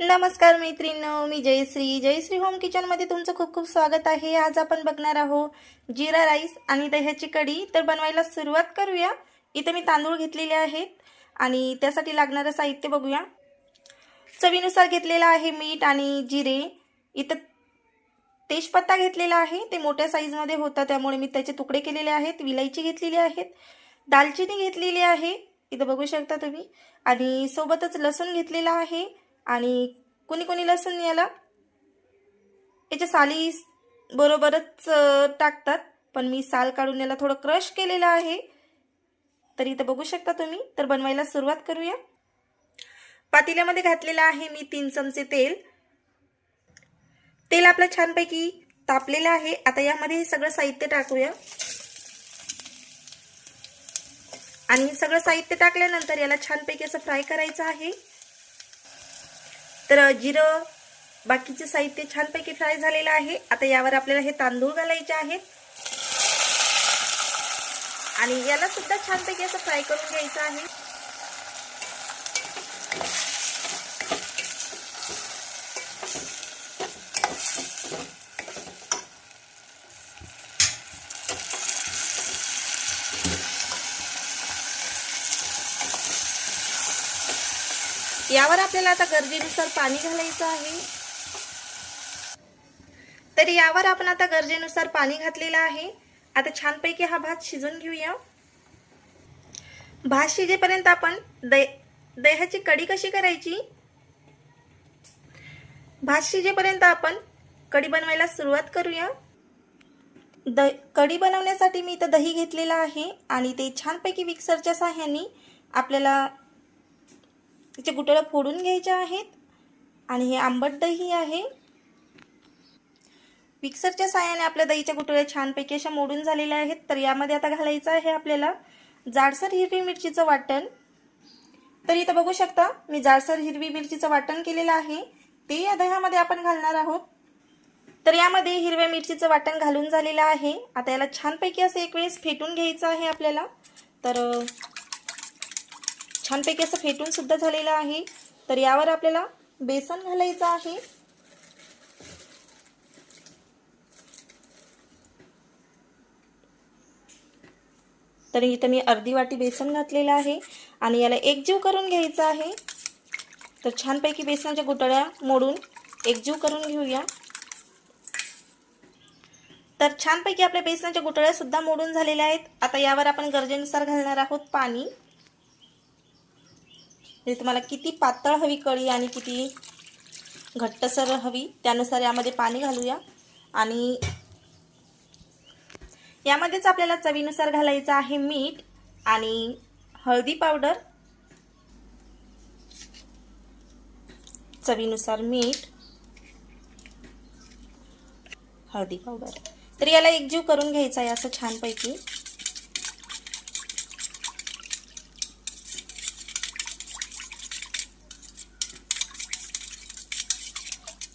नमस्कार मैत्रीण मी जयश्री. जयश्री होम किचनमध्ये तुमचं खूप खूप स्वागत आहे. आज आपण बघणार आहोत जिरा राईस आणि दह्याची कढी. तर बनवायला सुरुवात करूया. इथं मी तांदूळ घेतलेले आहेत आणि त्यासाठी लागणारं साहित्य बघूया. चवीनुसार घेतलेलं आहे मीठ आणि जिरे. इथं तेजपत्ता घेतलेला आहे. ते मोठ्या साईजमध्ये होता त्यामुळे मी त्याचे तुकडे केलेले आहेत. विलायची घेतलेली आहेत. दालचिनी घेतलेली आहे. इथं बघू शकता तुम्ही. आणि सोबतच लसूण घेतलेला आहे. आणि कुणी कुणी लसूण याला याच्या साली बरोबरच टाकतात. पण मी साल काढून याला थोडं क्रश केलेलं आहे. तर इथं बघू शकता तुम्ही. तर बनवायला सुरुवात करूया. पातेल्यामध्ये घातलेलं आहे मी तीन चमचे तेल. तेल आपलं छानपैकी तापलेलं आहे. आता यामध्ये हे सगळं साहित्य टाकूया. आणि हे सगळं साहित्य टाकल्यानंतर याला छानपैकी असं फ्राय करायचं आहे. तर जिरं बाकीचे साहित्य छानपैकी फ्राय झालेलं आहे. आता यावर आपल्याला हे तांदूळ घालायचे आहेत. आणि याला सुद्धा छानपैकी असं फ्राय करून घ्यायचं आहे. यावर आपल्याला आता गरजेनुसार पाणी घालायचं आहे. तर यावर आपण आता गरजेनुसार पाणी घातलेलं आहे. आता छानपैकी हा भात शिजून घेऊया. भात शिजेपर्यंत आपण दह दह्याची कढी कशी करायची? भात शिजेपर्यंत आपण कढी बनवायला सुरुवात करूया. द कढी बनवण्यासाठी मी इथं दही घेतलेलं आहे आणि ते छानपैकी मिक्सरच्या साह्याने आपल्याला तिचे गुटळं फोडून घ्यायचे आहेत आणि हे आंबट दही आहे. मिक्सरच्या साह्याने आपल्या दहीच्या गुटळ्या छानपैकी अशा मोडून झालेल्या आहेत. तर यामध्ये आता घालायचं आहे आपल्याला जाडसर हिरवी मिरचीचं वाटण. तर इथं बघू शकता मी जाडसर हिरवी मिरचीचं वाटण केलेलं आहे. ते या दह्यामध्ये आपण घालणार आहोत. तर यामध्ये हिरव्या मिरचीचं वाटण घालून झालेलं आहे. आता याला छानपैकी असं एक वेळेस फेटून घ्यायचं आहे आपल्याला. तर छानपैकी असं फेटून सुद्धा झालेलं आहे. तर यावर आपल्याला बेसन घालायचं आहे. तर इथं मी अर्धी वाटी बेसन घातलेलं आहे आणि याला एकजीव करून घ्यायचं आहे. तर छानपैकी बेसनाच्या गुटळ्या मोडून एकजीव करून घेऊया. तर छानपैकी आपल्या बेसनाच्या गुटळ्या सुद्धा मोडून झालेल्या आहेत. आता यावर आपण गरजेनुसार घालणार आहोत पाणी. म्हणजे तुम्हाला किती पातळ हवी कळी आणि किती घट्टसर हवी त्यानुसार यामध्ये पाणी घालूया. आणि यामध्येच आपल्याला चवीनुसार घालायचं आहे मीठ आणि हळदी पावडर. चवीनुसार मीठ हळदी पावडर. तर याला एकजीव करून घ्यायचा आहे असं छानपैकी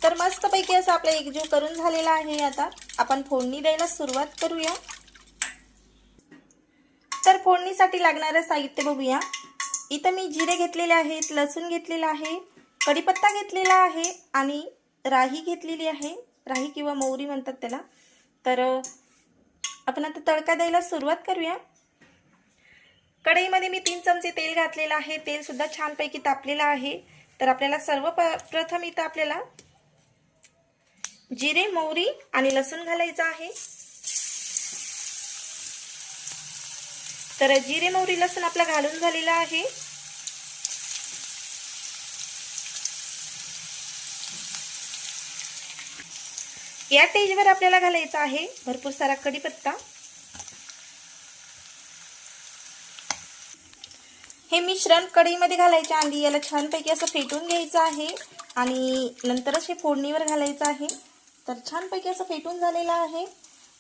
तर मस्तपैकी असं आपलं एकजीव करून झालेला आहे आता. आपण फोडणी द्यायला सुरुवात करूया. तर फोडणीसाठी लागणारं साहित्य बघूया. इथं मी जिरे घेतलेले आहेत लसूण घेतलेला आहे कढीपत्ता घेतलेला आहे आणि राही घेतलेली आहे. राही किंवा मोहरी म्हणतात त्याला. तर आपण आता तडका द्यायला सुरुवात करूया. कढईमध्ये मी तीन चमचे तेल घातलेलं आहे. तेलसुद्धा छानपैकी तापलेलं आहे. तर आपल्याला सर्व प्रथम इथं आपल्याला जिरे मोहरी आणि लसूण घालायचं आहे. तर जिरे मोहरी लसूण आपला घालून झालेला आहे. या टेजवर आपल्याला घालायचा आहे भरपूर सारा कढीपत्ता. हे मिश्रण कढईमध्ये घालायचे आधी याला छानपैकी असं फेटून घ्यायचं आहे आणि नंतरच हे फोडणीवर घालायचं आहे. तर छानपैकी असं फेटून झालेलं आहे.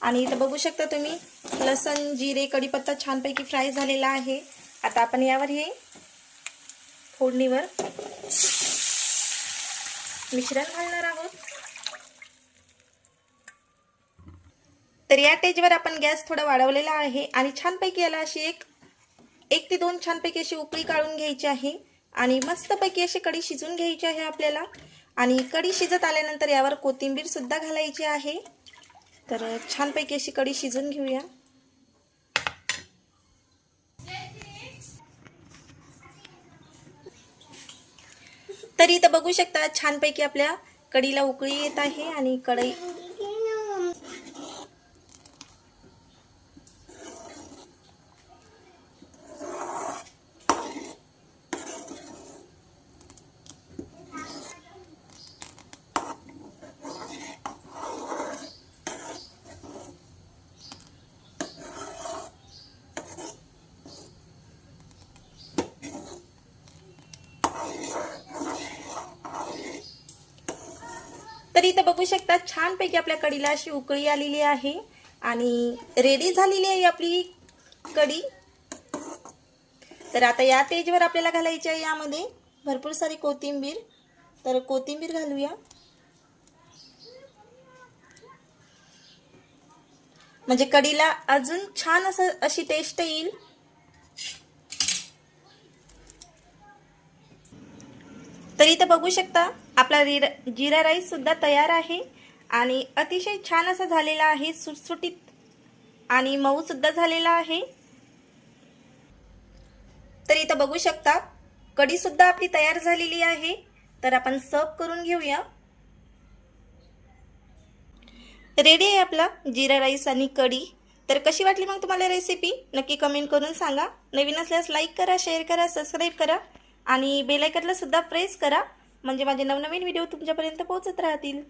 आणि इथं बघू शकता तुम्ही लसण जिरे कढीपत्ता छानपैकी फ्राय झालेला आहे. आता आपण यावर हे फोडणीवर मिश्रण घालणार आहोत. तर या टेजवर आपण गॅस थोडा वाढवलेला आहे आणि छानपैकी याला अशी एक एक ते दोन छानपैकी अशी उकळी काढून घ्यायची आहे. आणि मस्तपैकी अशी कढी शिजून घ्यायची आहे आपल्याला. आणि कढी शिजत आल्यानंतर यावर कोथिंबीरसुद्धा घालायची आहे. तर छानपैकी अशी कढी शिजून घेऊया. तर इथं बघू शकता छानपैकी आपल्या कढीला उकळी येत आहे आणि कढई तर इथं बघू शकता छानपैकी आपल्या कडीला अशी उकळी आलेली आहे. आणि रेडी झालेली आहे आपली कढी. तर आता या तेजवर आपल्याला घालायची आहे यामध्ये भरपूर सारी कोथिंबीर. तर कोथिंबीर घालूया. म्हणजे कढीला अजून छान असं अशी टेस्ट येईल. तर इथं बघू शकता आपला रि जिरा राईससुद्धा तयार आहे आणि अतिशय छान असा झालेला आहे सुटसुटीत आणि मऊसुद्धा झालेला आहे. तर इथं बघू शकता कढीसुद्धा आपली तयार झालेली आहे. तर आपण सर्व करून घेऊया. रेडी आहे आपला जिरा राईस आणि कढी. तर कशी वाटली मग तुम्हाला रेसिपी नक्की कमेंट करून सांगा. नवीन असल्यास लाईक करा शेअर करा सबस्क्राईब करा आणि बेलायकनला सुद्धा प्रेस करा. म्हणजे माझे नवनवीन व्हिडिओ तुमच्यापर्यंत पोहोचत राहतील.